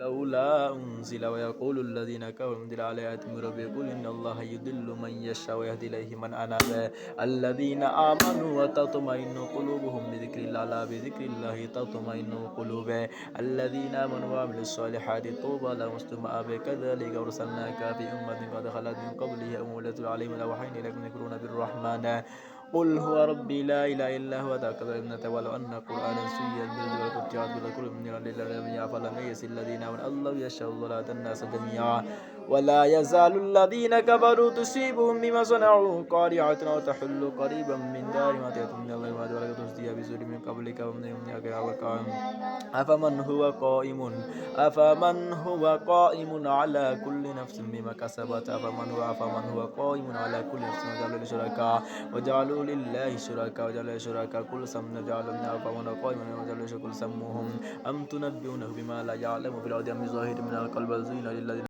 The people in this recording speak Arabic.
لولا أنزل ويقول الذين كفروا أنزل على آيات من إن الله يضل من يشاء ويهدي إليه من أناب. الذين آمنوا وتطمئن قلوبهم بذكر الله لا بذكر الله تطمئن قلوب. الذين آمنوا وعملوا الصالحات طوبى لهم أبي كذلك أرسلناك في أمة قد خلت من قبلها أمولة عليهم لوحين لكم يذكرون بالرحمن. قل هو ربي لا إله إلا هو ذاك ابنة ولو أن قرآنا سيئا بالجبل قطعت بكل من لله فلم ييس الذين آمنوا. الله يشاء الله الناس جميعا. ولا يزال الذين كفروا تصيبهم بما صنعوا قارعة أو تحل قريبا من دار ما تأتون من الله ما ولا تصدي بسور من قبلك ومن يمنعك وكان أفمن هو قائم؟ أفمن هو قائم على كل نفس بما كسبت؟ أفمن هو أفمن هو قائم على كل نفس وجعلوا لشركاء؟ وجعلوا لله شركاء. وجعلوا شركاء كل سم جعلوا أفمن هو قائم. وجعلوا كل أم تنبئونه بما لا يعلم في الأرض أم ظاهر من القلب زين للذين